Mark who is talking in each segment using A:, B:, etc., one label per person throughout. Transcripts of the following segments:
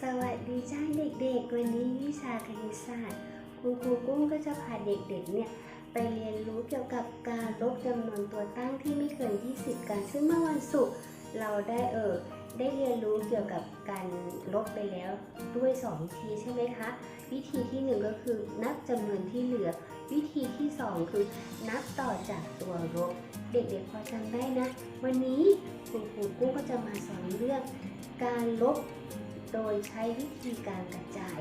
A: สวัสดีจ้าเด็กๆ วันนี้วิชาคณิตศาสตร์คุณครูกุ้งก็จะพาเด็กๆเนี่ยไปเรียนรู้เกี่ยวกับการลบจำนวนตัวตั้งที่ไม่เกิน 20 กัน ซึ่งเมื่อวันศุกร์เราได้เออได้เรียนรู้เกี่ยวกับการลบไปแล้วด้วย2วิธีใช่ไหมคะ วิธีที่ 1 ก็คือนับจำนวนที่เหลือ วิธีที่ 2 คือนับต่อจากตัวลบ เด็กๆพอจำได้นะ วันนี้คุณครูกุ้งก็จะมาสอนเรื่องการลบ โดยใช้วิธีการกระจาย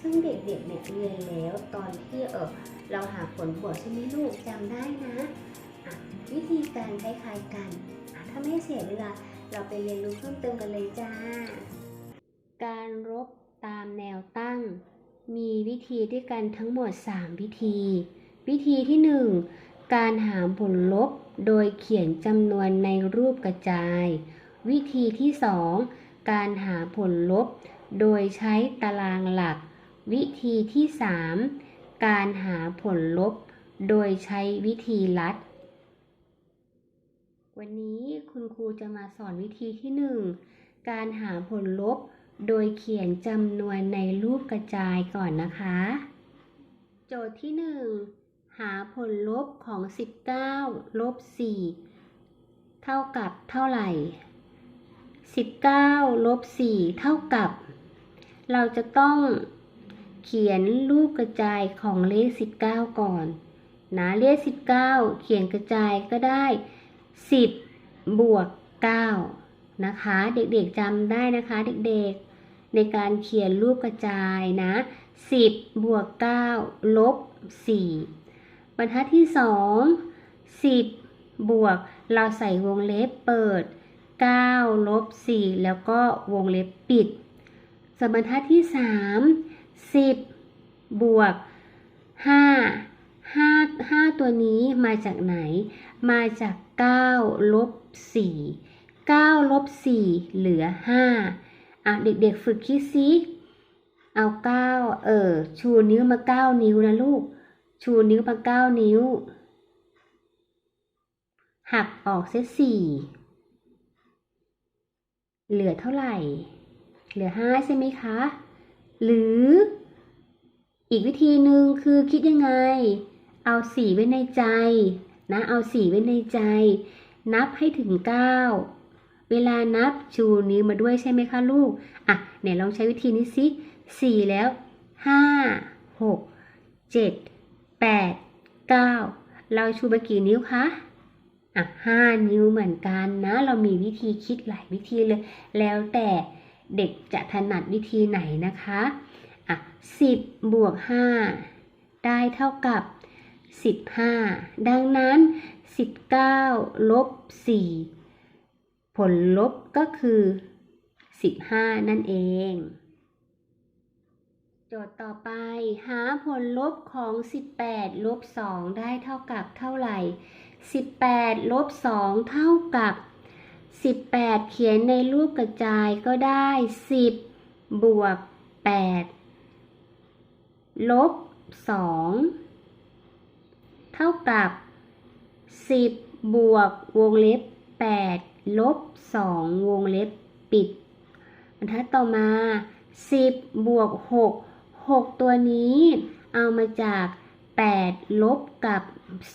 A: ซึ่งเด็กๆเนี่ยเรียนแล้วตอนที่เออเราหาผลบวกใช่ไหมลูกจำได้นะะวิธีการคล้ายๆกัน ถ้าไม่เสียเวลาเราไปเรียนรู้เพิ่มเติมกันเลยจ้า การลบตามแนวตั้ง มีวิธีด้วยกันทั้งหมด 3 วิธี วิธีที่ 1 การหาผลลบโดยเขียนจำนวนในรูปกระจาย วิธีที่ 2 การหาผลลบ โดยใช้ตารางหลัก วิธีที่ 3 การหาผลลบ โดยใช้วิธีลัด วันนี้คุณครูจะมาสอนวิธีที่ 1 การหาผลลบ โดยเขียนจำนวนในรูปกระจายก่อนนะคะ โจทย์ที่ 1 หาผลลบของ 19 ลบ 4 เท่ากับเท่าไหร่ 19ลบ4เท่ากับ เราจะต้องเขียนรูปกระจายของเลข 19 ก่อนนะเลข 19 เขียนกระจายก็ได้ 10 บวก 9 นะคะ เด็กๆจำได้นะคะเด็กๆ ในการเขียนรูปกระจายนะ 10 บวก 9 ลบ 4 บรรทัดที่ 2 10 บวก เราใส่วงเล็บเปิด 9ลบ4แล้วก็วงเล็บปิดสมบรรทัดที่ 3 10 บวก 5 5 5 ตัวนี้มาจากไหน มาจาก 9 ลบ 4 9 ลบ 4 เหลือ 5 อะ เด็กๆฝึกคิดซิเอา 9 เออ ชูนิ้วมา 9 นิ้วนะลูก ชูนิ้วมา 9 นิ้ว หักออกเสียสี่ เหลือเท่าไหร่ เหลือห้าใช่ไหมคะ หรืออีกวิธีหนึ่งคือคิดยังไง เอาสี่ไว้ในใจนะเอาสี่ไว้ในใจ นับให้ถึงเก้าเวลานับชูนิ้วมาด้วยใช่ไหมคะลูก อะไหนลองใช้วิธีนี้สิสี่แล้วห้าหกเจ็ดแปดเก้าเราชูมากี่นิ้วคะ อะห้านิ้วเหมือนกันนะ เรามีวิธีคิดหลายวิธีเลย แล้วแต่เด็กจะถนัดวิธีไหนนะคะอะสิบบวกห้าได้เท่ากับสิบห้าดังนั้นสิบเก้าลบสี่ผลลบก็คือสิบห้านั่นเอง โจทย์ต่อไปหาผลลบของ18ลบ2ได้เท่ากับเท่าไหร่ 18 ลบ 2 เท่ากับ 18 เขียนในรูปกระจายก็ได้ 10 บวก 8 ลบ 2 เท่ากับ 10 บวกวงเล็บ 8 ลบ 2 วงเล็บปิดบรรทัดต่อมา 10 บวก 6 6 ตัวนี้เอามาจาก 8 ลบกับ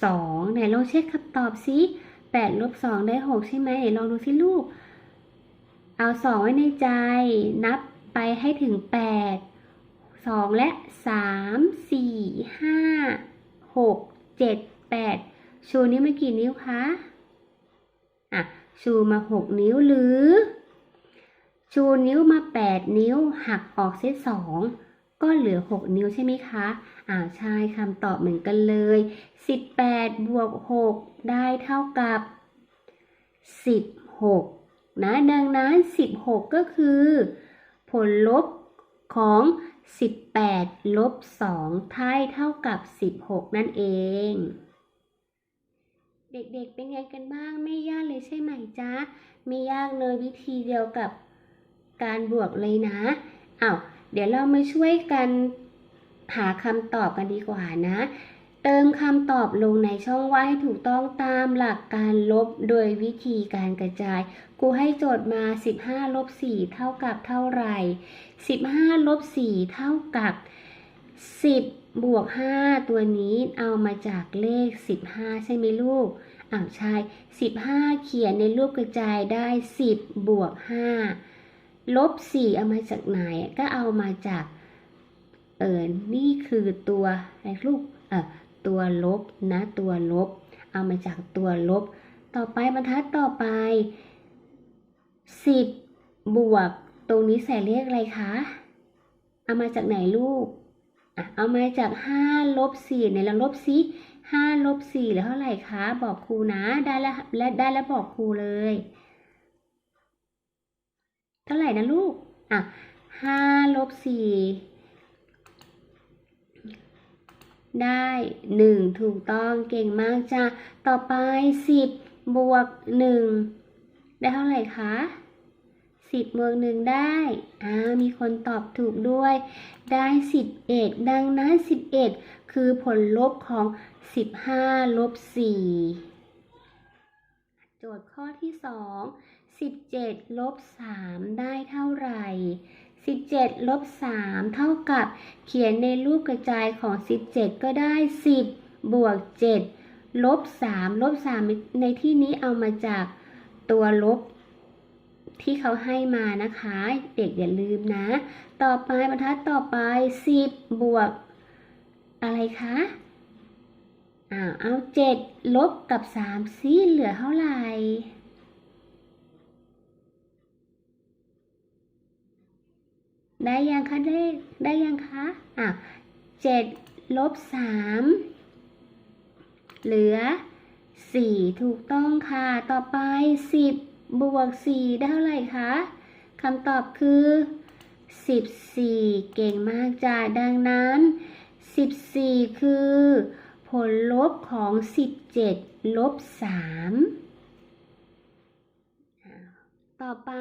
A: 2 ไหนลองเช็คคำตอบซิ8ลบ2ได้ 6 ใช่ไหมไหนลองดูสิลูก เอา 2 ไว้ในใจ นับไปให้ถึง 8 2 และ 3 4 5 6 7 8 ชูนิ้วมากี่นิ้วคะ อะ ชูมา 6 นิ้วหรือ ชูนิ้วมา 8 นิ้ว หักออกเส้นสอง ก็เหลือ 6 นิ้วใช่ไหมคะ อ่าใช่คำตอบเหมือนกันเลย 18 บวก 6 ได้เท่ากับ 16 นะ ดังนั้น 16 ก็คือ ผลลบของ 18 ลบ 2ท้ายเท่ากับ 16 นั่นเอง เด็กๆ เป็นไงกันบ้าง ไม่ยากเลยใช่ไหมจ๊ะ ไม่ยากเลยวิธีเดียวกับการบวกเลยนะอ้าว เดี๋ยวเรามาช่วยกันหาคำตอบกันดีกว่านะ เติมคำตอบลงในช่องว่างให้ถูกต้องตามหลักการลบโดยวิธีการกระจายกูให้โจทย์มา 15ลบ4เท่ากับเท่าไหร่ 15ลบ4เท่ากับ 10 บวก 5 ตัวนี้เอามาจากเลข 15 ใช่ไหมลูกอ้าวใช่ 15 เขียนในรูปกระจายได้ 10 บวก 5 ลบ4เอามาจากไหนก็เอามาจากเออนี่คือตัวอะไรลูกเออตัวลบนะ ตัวลบ เอามาจากตัวลบ ต่อไปบรรทัดต่อไป10บบวก ตรงนี้ใส่เลขอะไรคะ เอามาจากไหนลูกอะเอามาจาก5ลบ4ในลองลบซิ5ลบ4เหลือเท่าไหร่คะ บอกครูนะ ได้แล้วและได้แล้วบอกครูเลย ท่าไหร่นะลูก อะ5ลบ4ได้1ถูกต้องเก่งมากจ้าต่อไป10บบวก1ได้เท่าไหร่คะ10บวก1ได้อ่ามีคนตอบถูกด้วย ได้11ดังนั้น11คือผลลบของ15ลบ4โจทย์ข้อที่2 17ลบ3ได้เท่าไหร่ 17ลบ3เท่ากับเขียนในรูปกระจายของ 17 ก็ได้ 10 บวก 7 ลบ 3 ลบ 3 ในที่นี้เอามาจากตัวลบที่เขาให้มานะคะ เด็กอย่าลืมนะ ต่อไปบรรทัดต่อไป 10 บวก อะไรคะอ่าเอา 7 ลบกับ 3 ซิเหลือเท่าไหร่ ได้ยังคะได้ได้ยังคะอะเจ็ดลบสามเหลือสี่ถูกต้องค่ะ ต่อไปสิบบวกสี่ได้เท่าไหร่คะคำตอบคือสิบสี่เก่งมากจ้าดังนั้นสิบสี่คือ ผลลบของสิบเจ็ดลบสามต่อไป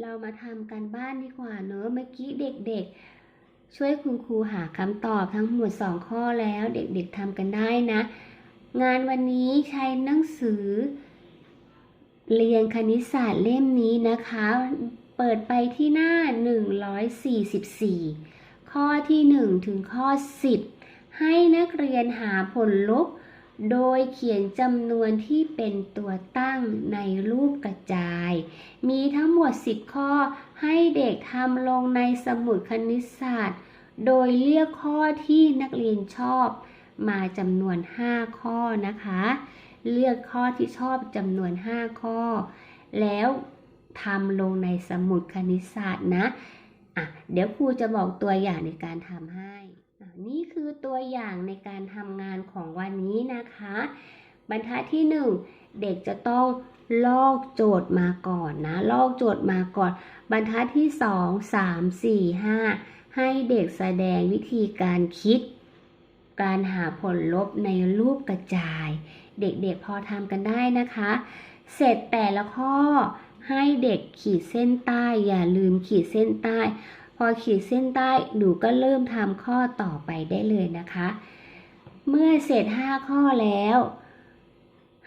A: เรามาทำกันบ้านดีกว่าเนอะเมื่อกี้เด็กๆ ช่วยคุณครูหาคำตอบทั้งหมด 2 ข้อแล้วเด็กๆทำกันได้นะ งานวันนี้ใช้หนังสือ เรียนคณิตศาสตร์เล่มนี้นะคะ เปิดไปที่หน้า 144 ข้อที่ 1 ถึงข้อ 10 ให้นักเรียนหาผลลบ โดยเขียนจำนวนที่เป็นตัวตั้งในรูปกระจาย มีทั้งหมด 10 ข้อให้เด็กทำลงในสมุดคณิตศาสตร์ โดยเลือกข้อที่นักเรียนชอบ มาจำนวน 5 ข้อนะคะ เลือกข้อที่ชอบจำนวน 5 ข้อ แล้วทำลงในสมุดคณิตศาสตร์นะอะเดี๋ยวครูจะบอกตัวอย่างในการทำให้ นี่คือตัวอย่างในการทำงานของวันนี้นะคะ บรรทัดที่ 1 เด็กจะต้องลอกโจทย์มาก่อนนะ ลอกโจทย์มาก่อน บรรทัดที่ 2 3 4 5 ให้เด็กแสดงวิธีการคิด การหาผลลบในรูปกระจาย เด็กๆพอทำกันได้นะคะ เสร็จแต่ละข้อให้เด็กขีดเส้นใต้อย่าลืมขีดเส้นใต้ อขีดเส้นใต้หนูก็เริ่มทำข้อต่อไปได้เลยนะคะ เมื่อเสร็จ 5 ข้อแล้ว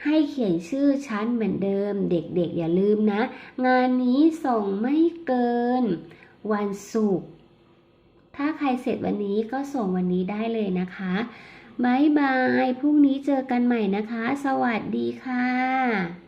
A: ให้เขียนชื่อชั้นเหมือนเดิม เด็กๆอย่าลืมนะ งานนี้ส่งไม่เกิน วันศุกร์ถ้าใครเสร็จวันนี้ก็ส่งวันนี้ได้เลยนะคะบายบาย พรุ่งนี้เจอกันใหม่นะคะ สวัสดีค่ะ